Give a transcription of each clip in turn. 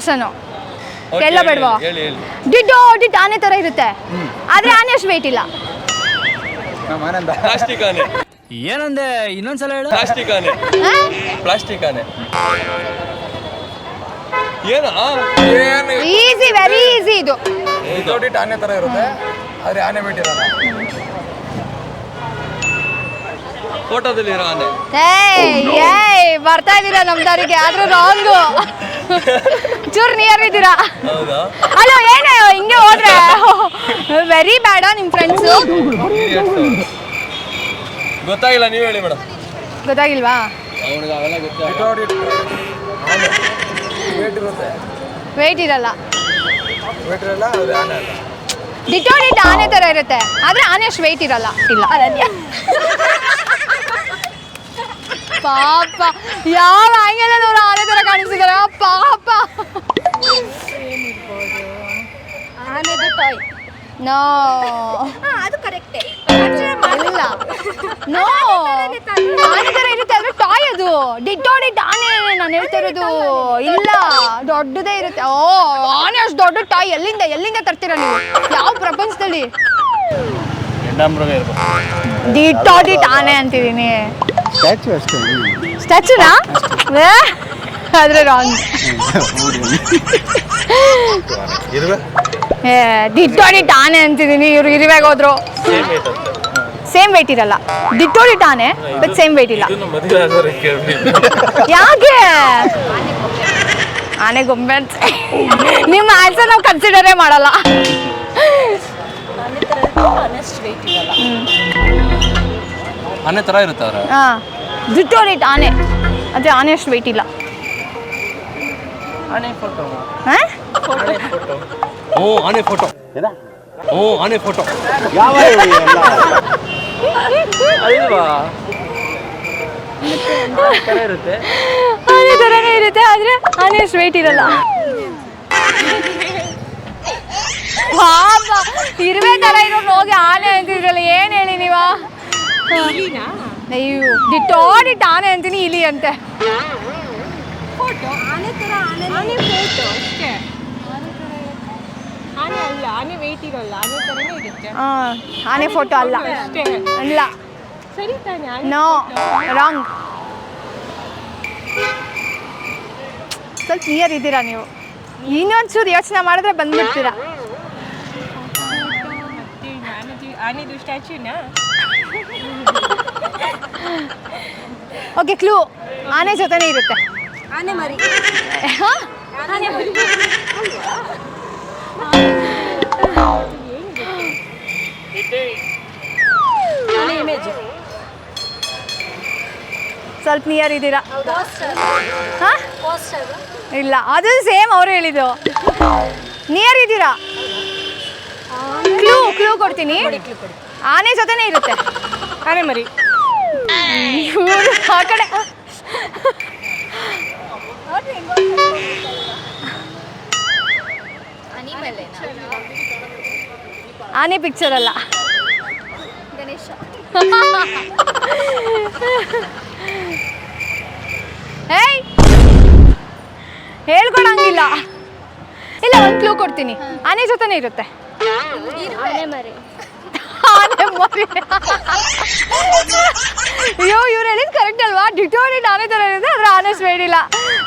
Question ಎಲ್ಲ ಬೇಡವಾ? ಹೇಳಿ ಹೇಳಿ ಡಿಡ್ಡು ಡಿಡ್ ಆನೆ ತರ ಇರುತ್ತೆ. ಆದ್ರೆ ಆನೆ ಅಷ್ಟು ವೆಯ್ಟ್ ಇಲ್ಲ. ನಮ್ಮ ಆನಂದ. ಪ್ಲಾಸ್ಟಿಕ್ ಆನೆ. ಏನಂದೆ? ಇನ್ನೊಂದ್ಸಲ ಹೇಳು. ಪ್ಲಾಸ್ಟಿಕ್ ಆನೆ? ಪ್ಲಾಸ್ಟಿಕ್ ಆನೆ. ಏನಾ ಏನು? ಈಸಿ ವೆರಿ ಈಸಿ ಇದು. ದೊಡ್ಡ ಆನೆ ತರ ಇರುತ್ತೆ. ಆದ್ರೆ ಆನೆ ಬಿಟ್ಟಿರಲ್ಲ ಫೋಟೋದಲ್ಲಿ ಇರೋ ಆನೆ. ಏಯ್ ಏಯ್ ಬರ್ತಾ ಇದೀರ ನಮ್ಮ ದಾರಿಗೆ ಆದ್ರೂ ರಾಂಗು ಚೂರ್ ನಿಯರ್ ಇದ್ದೀರಾ? ಹೌದಾ? ಅಲೋ ಏನೇ ಹಿಂಗೆ ಹೋದ್ರೆ? ವೆರಿ ಬ್ಯಾಡ ನಿಮ್ ಫ್ರೆಂಡ್ಸ್ ಗೊತ್ತಾಗಿಲ್ಲ ನೀವು ಹೇಳಿ ಮೇಡಮ್. ಗೊತ್ತಾಗಿಲ್ವಾ? ವೇಟ್ ವೆಯ್ಟ್ ಇರಲ್ಲ. ಡಿಟೋಡಿಟ್ ಆನೆ ತರ ಇರುತ್ತೆ. ಆದ್ರೆ ಆನೆ ಅಷ್ಟು ವೆಯ್ಟ್ ಇರಲ್ಲ. ಇಲ್ಲ ಅನನ್ಯ ಪಾಪ. ಯಾವ ಆಂಗಲ್ ಅವರು ಆನೆ ತರ ಕಾಣಿಸಿದಾರೆ. ಪಾಪ. ಆನೆದು ಟಾಯ್ ನೋ ಅದು ಕರೆಕ್ಟೇ ಇಲ್ಲ ನೋ. ಆನೆ ತರ ಇರುತ್ತೆ ಆದ್ರೆ ಟಾಯ್ ಅದು. ಡಿಟೋಡಿಟ್ ಆನೆ ನಾನು ಹೇಳ್ತಾ ಇರೋದು. ಇಲ್ಲ ದೊಡ್ಡದೇ ಇರುತ್ತೆ. ಓ ಆನೆ ಅಷ್ಟು ದೊಡ್ಡ ಟಾಯ್ ಎಲ್ಲಿಂದ ಎಲ್ಲಿಂದ ತರ್ತೀರಾ ನೀವು? ಯಾವ ಪ್ರಪಂಚದಲ್ಲಿ? ಇರ್ಬೇಕು ಡಿಟೋಡಿಟ್ ಆನೆ ಅಂತಿದ್ದೀನಿ. ಸ್ಟ್ಯಾಚು ಅಷ್ಟೇ. ಸ್ಟ್ಯಾಚುನಾ ಆದರೆ ರಾಂಗ್ ಡಿಟೋಡಿಟ್ ಆನೆ ಅಂತಿದ್ದೀನಿ ಇವ್ರು ಇರುವಾಗ ಹೋದ್ರು. ಸೇಮ್ ವೆಯ್ಟ್ ಇರಲ್ಲ. ಡಿಟೋಡಿಟ್ ಆನೆ ಬಟ್ ಸೇಮ್ ವೆಯ್ಟ್ ಇಲ್ಲ. ಯಾಕೆ? ಆನೆ ಗೊಂಬೆ ಅಂತ. ನಿಮ್ಮ ಆನ್ಸರ್ ನಾವು ಕನ್ಸಿಡರೇ ಮಾಡಲ್ಲ. ಆನೆ ಥರ ಇರುತ್ತೆ ಅವ್ರ. ಹಾ ರೇಟ್ ಆನೆ. ಅದೇ ಆನೆ ಅಷ್ಟು ವೆಯ್ಟ್ ಇಲ್ಲ. ಆನೆ ಫೋಟೋ ಹಾ? ಓ ಆನೆ ಫೋಟೋ ಓ ಆನೆ ಫೋಟೋ ಯಾವ ಅಲ್ವಾ? ಇರುತ್ತೆ. ಆನೆ ಥರನೇ ಇರುತ್ತೆ ಆದರೆ ಆನೆ ಅಷ್ಟು ವೆಯ್ಟ್ ಇರಲ್ಲ. ಪಾಪ ಇರುವೆ ಥರ ಇರೋರು ಹೋಗಿ ಆನೆ ಅಂತಿದ್ರಲ್ಲ ಏನು ಹೇಳಿ ನೀವಾ? ಅಯ್ಯೋ ಡಿಟೋಡಿಟ್ ಆನೆ ಅಂತೀನಿ ಇಲಿ ಅಂತೆ. ಫೋಟೋ? ಆನೆ ಥರ ಆನೆ ಆನೆ ಫೋಟೋ ಅಷ್ಟೇ. ಆನೆ ಅಲ್ಲ ಆನೆ ವೆಯ್ಟ್ ಇರಲ್ಲ ಆನೆ ಥರನೇ ಇರುತ್ತೆ. ಆ, ಆನೆ ಫೋಟೋ ಅಲ್ಲ. ಅಷ್ಟೇ. ಅಲ್ಲ. ಸರಿ ತಾನೆ ಆನೆ ನೋ ರಾಂಗ್ ಸ್ವಲ್ಪ ನಿಯರ್ ಇದ್ದೀರಾ ನೀವು? ಇನ್ನೊಂಚೂರು ಯೋಚನೆ ಮಾಡಿದ್ರೆ ಬಂದ್ಬಿಡ್ತೀರಾ. ಆನೆದು ಸ್ಟ್ಯಾಚ್ಯೂನಾ ಓಕೆ ಕ್ಲೂ ಆನೆ ಜೊತೆನೇ ಇರುತ್ತೆ. ಆನೆ ಮರಿ. ಸ್ವಲ್ಪ ನಿಯರ್ ಇದ್ದೀರಾ? ಇಲ್ಲ ಅದು ಸೇಮ್ ಅವರು ಹೇಳಿದ್ದು. ನಿಯರ್ ಇದ್ದೀರಾ? ಕ್ಲೂ ಕ್ಲೂ ಕೊಡ್ತೀನಿ. ಆನೆ ಜೊತೆನೆ ಇರುತ್ತೆ. ಆನೆ ಮರಿ. ಇವ್ರು ಆ ಕಡೆ. ಆನೆ ಪಿಕ್ಚರ್ ಅಲ್ಲ. ಗಣೇಶ. ಏಯ್! ಹೇಳ್ಕೊಡಂಗಿಲ್ಲ. ಇಲ್ಲ ಒಂದು ಕ್ಲೂ ಕೊಡ್ತೀನಿ. ಆನೆ ಜೊತೆನೇ ಇರುತ್ತೆ. ಆನೆ ಮರಿ. ಅಯ್ಯೋ ಇವ್ರು ಹೇಳಿದ್ ಕರೆಕ್ಟ್ ಅಲ್ವಾ? ಡಿಟೋರಿ ನಾನೇ ತರ ಇದೆ ಆದ್ರೆ ಆನೆ ಬೇಡಿಲ್ಲ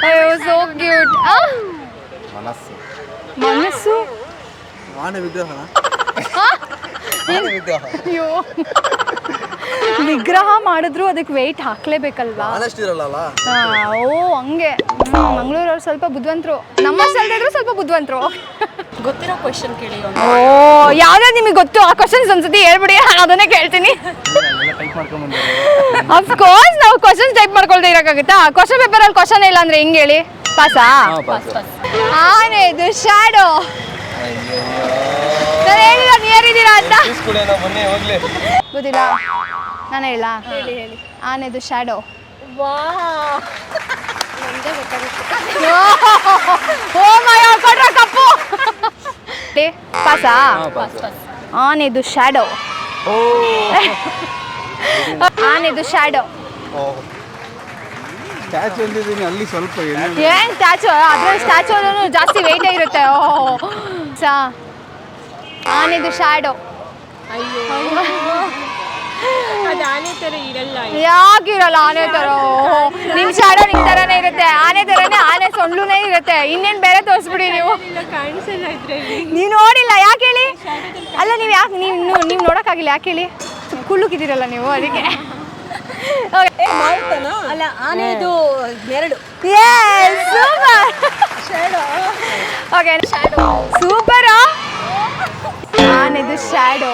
ಅಯ್ಯೋ ಸೋ ಕ್ಯೂಟ್ ಮನಸ್ಸು. ಮನಸ್ಸು? ಆನೆ ವಿಗ್ರಹ. ಅಯ್ಯೋ. ವಿಗ್ರಹ ಮಾಡಿದ್ರು ಅದಕ್ಕೆ ವೆಯ್ಟ್ ಹಾಕ್ಲೇಬೇಕಲ್ವಾ? ಆನೆಸ್ಟ್ ಇರಲ್ಲ ಆ, ಓ ಹಂಗೆ. ಮಂಗಳೂರವ್ರು ಸ್ವಲ್ಪ ಬುದ್ಧಿವಂತರು ನಮ್ಮ ಇದ್ರು ಸ್ವಲ್ಪ ಬುದ್ಧಿವಂತರು ಗೊತ್ತಿರೋ ಕ್ವಶನ್ ಕೇಳಿ ಓ ಯಾವ್ದಾದ್ರು ನಿಮಗೆ ಗೊತ್ತು ಆ ಕ್ವಶನ್ಸ್ ಒಂದ್ಸತಿ ಹೇಳ್ಬಿಡಿ ನಾನು ಅದನ್ನೇ ಕೇಳ್ತೀನಿ. ಟೈಪ್ ಕೋರ್ಸ್ ಅಫ್ಕೋರ್ಸ್ ನಾವು ಕ್ವಶನ್ಸ್ ಟೈಪ್ ಮಾಡ್ಕೊಳ್ದೆ ಇರೋಕ್ಕಾಗುತ್ತಾ? ಕ್ವಶನ್ ಪೇಪರಲ್ಲಿ ಕ್ವಶನ್ ಇಲ್ಲ ಅಂದ್ರೆ ಹೆಂಗ್ ಹೇಳಿ? ಪಾಸಾ ಆನೆ ಇದು ಶ್ಯಾಡೋ ನಾನು ಹೇಳಿಲ್ಲ ನಿಯರ್ ಇದ್ದೀರಾ ಅಂತ? ಬನ್ನಿ ಹೋಗ್ಲಿ. ಗೊತ್ತಿಲ್ಲ. ನಾನು ಹೇಳ ಹೇಳಿ ಹೇಳಿ. ಆನೆದು ಶ್ಯಾಡೋ ಓ ಮೈ ಕೊಡ್ರ ಕಪ್ಪು. ಪಾಸಾ? Pass pass. ಆನೆದು ಶ್ಯಾಡೋ ಓ. ಆನೆದು ಶ್ಯಾಡೋ ಸ್ಟ್ಯಾಚು ಅಂದಿದ್ದೀನಿ ಅಲ್ಲಿ ಸ್ವಲ್ಪ ಏನು ಏನ್ ಸ್ಟ್ಯಾಚು ಅದ್ರಲ್ಲಿ ಸ್ಟ್ಯಾಚು ಜಾಸ್ತಿ ವೆಯ್ಟೇ ಇರುತ್ತೆ. ಓ ಸಾ. ಆನೆದು ಶ್ಯಾಡೋ ಥರ ಇರಲ್ಲ ಯಾಕಿರಲ್ಲ ಆನೆ ತರ ನಿಮ್ ಶ್ಯಾಡೋ ನಿಮ್ ತರನೇ ಇರುತ್ತೆ. ಆನೆ ತರನೇ ಆನೆ ಸೊಂಡ್ಲುನೇ ಇರುತ್ತೆ. ಇನ್ನೇನ್ ಬೇರೆ ತೋರಿಸ್ಬಿಡಿ ನೀವು. ನೀವು ನೋಡಿಲ್ಲ ಯಾಕೆ ಹೇಳಿ? ಅಲ್ಲ ನೀವು ಯಾಕೆ ನೀವು ನೀವು ನೋಡೋಕ್ಕಾಗಿಲ್ಲ ಯಾಕೆ ಹೇಳಿ? ಕುಳ್ಳುಕಿದ್ದೀರಲ್ಲ ನೀವು ಅದಕ್ಕೆ. ಅಲ್ಲ ಆನೆದು ಓಕೆ ಸೂಪರ್ ಓಕೆ ಸೂಪರ್ ಆನೆದು ಶ್ಯಾಡೋ